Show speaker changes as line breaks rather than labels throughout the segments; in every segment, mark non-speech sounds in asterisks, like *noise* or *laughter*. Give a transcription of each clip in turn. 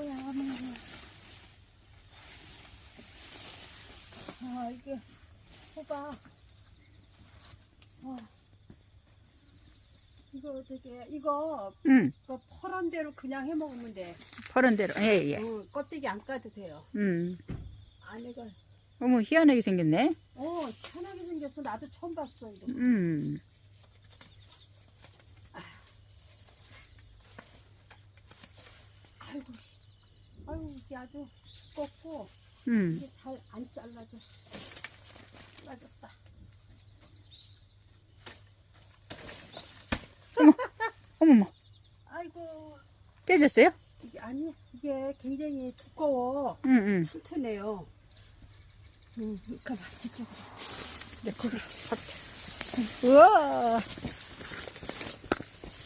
뭐야, 뭐야. 아, 이게, 호박. 와. 이거 어떻게, 이거,
응,
이거 퍼런 대로 그냥 해 먹으면 돼.
퍼런 대로. 예, 예.
어, 껍데기 안 까도 돼요.
음.
안에가,
어머, 희한하게 생겼네.
어, 시원하게 생겼어. 나도 처음 봤어, 이거.
음.
아이고, 씨. 아이고, 이게 아주 두껍고,
음.
이게 잘 안 잘라져. 잘라졌다.
어머머,
아이고,
깨졌어요?
이게 아니, 이게 굉장히 두꺼워.
응, 응.
튼튼해요. 음, 가만, 뒤쪽으로.
이쪽으로. 우와.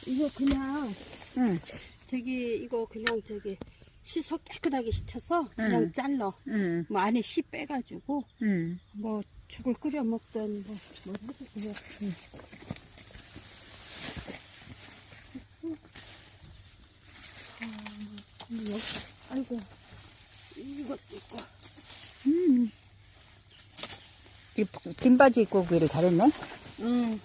이거 그냥,
응,
저기, 이거 그냥 저기, 씻어 깨끗하게 씻어서 그냥
응.
잘라.
응,
뭐 안에 씨 빼가지고,
응.
뭐 죽을 끓여 먹든 뭐, 뭘 해도 돼요. 아, 음, 아이고, 이것도 있고.
음. 이 긴 바지 입고 오기를 잘했네.
음.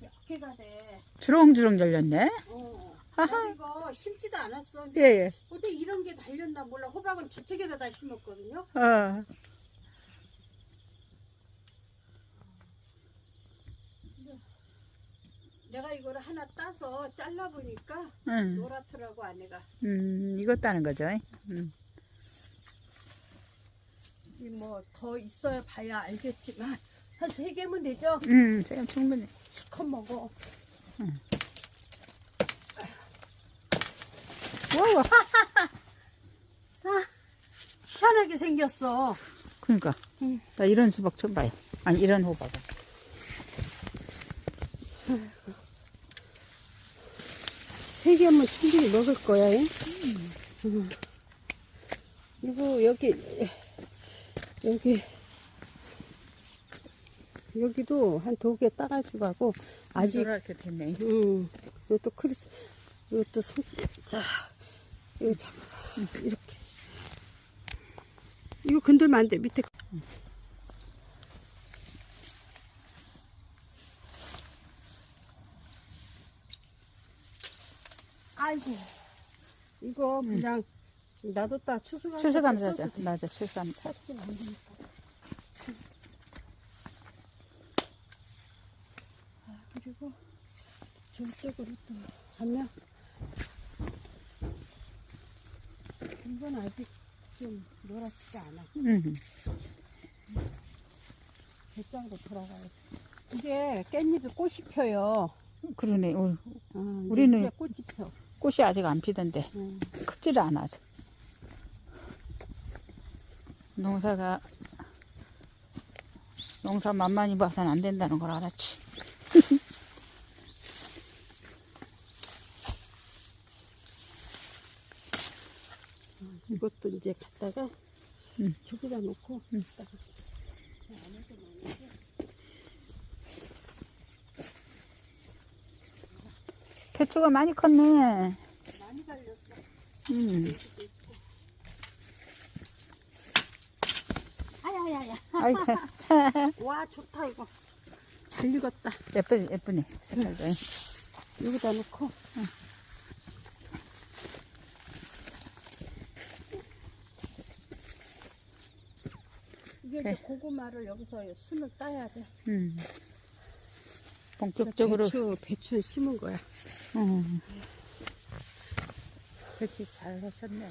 몇 개가 돼.
주렁주렁 열렸네.
어. 이거 심지도 않았어.
예, 예.
어떻게 이런 게 달렸나 몰라. 호박은 저쪽에다 다 심었거든요.
어.
내가 이거를 하나 따서 잘라보니까
응.
노랗더라고 아내가.
음, 따는 거죠. 음.
뭐더 있어야 봐야 알겠지만 한 세 개면 되죠?
음, 쌤 충분히.
시컷 먹어.
와우. *laughs*
희한하게 생겼어.
그러니까.
응.
나 이런 수박 처음 봐요. 아니, 이런 호박은.
세 개면 충분히 먹을 거야. 응? 응. 이거 여기 여기 여기도 한 두 개 따가지고 가고 아직
이렇게 됐네.
음 이것도 크리스 이것도 손, 자 이거 잡아 이렇게 이거 건들면 안돼 밑에 아이고 이거 그냥 놔뒀다 추수감
추수감사죠. 맞아, 추수감사.
사진 안 되니까. 아, 그리고 저쪽으로 또 하면 이건 아직 좀 노랗지 않아.
음.
갯장도 돌아가야지. 이게 깻잎이 꽃이 펴요.
그러네. 어,
어,
우리는-
꽃이 펴.
꽃이 아직 안 피던데.
음.
크지를 않아. 아직. 농사가 농사 만만히 봐서는 안 된다는 걸 알았지.
이제 갖다가
음.
저기다 놓고
음.
갖다가
배추가 많이 컸네.
많이 달렸어.
음.
아야야야. *laughs* 와 좋다 이거. 잘 익었다.
예쁘, 예쁘네. 색깔도.
여기다 놓고. 이게 이제
네.
고구마를 여기서 순을 따야 돼.
음. 본격적으로.
배추 배추 심은 거야.
음. 배추 잘 하셨네.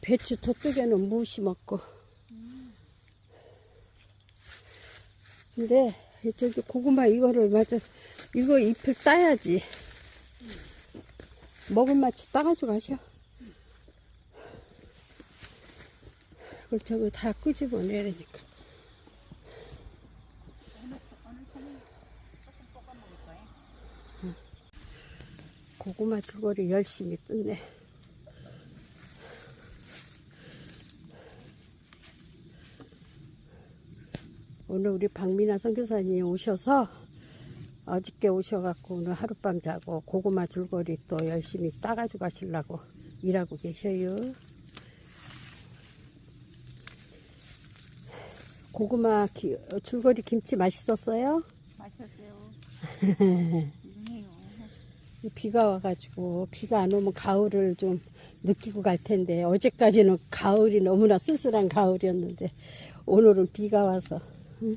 배추 저쪽에는 무 심었고. 근데 저기 고구마 이거를 맞아 이거 잎을 따야지. 먹을 맛이 따가지고 가셔. 걸 저거 다 끄집어내야 되니까. 고구마 줄거리 열심히 뜯네. 오늘 우리 박민아 선교사님이 오셔서 어저께 오셔갖고 오늘 하룻밤 자고 고구마 줄거리 또 열심히 따가지고 가시려고 일하고 계셔요. 고구마 기- 어, 줄거리 김치 맛있었어요?
맛있었어요. 유명해요.
비가 와가지고 비가 안 오면 가을을 좀 느끼고 갈 텐데 어제까지는 가을이 너무나 쓸쓸한 가을이었는데 오늘은 비가 와서 응?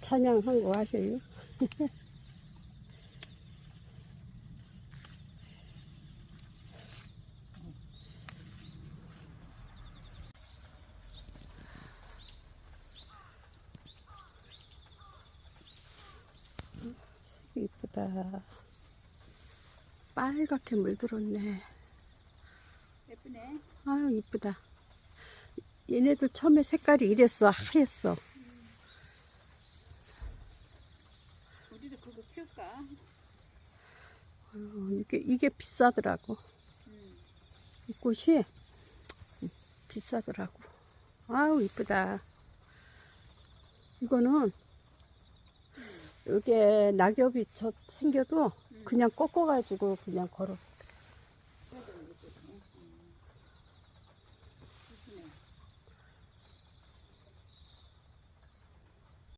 찬양한 거 하셔요? *laughs* 이쁘다. 빨갛게 물들었네.
예쁘네.
아유 이쁘다. 얘네들 처음에 색깔이 이랬어 하였어.
우리도 그거 키울까?
아유, 이게 이게 비싸더라고.
음.
이 꽃이 비싸더라고. 아우 이쁘다. 이거는 이게 낙엽이 저 생겨도 그냥 꺾어가지고 그냥 걸어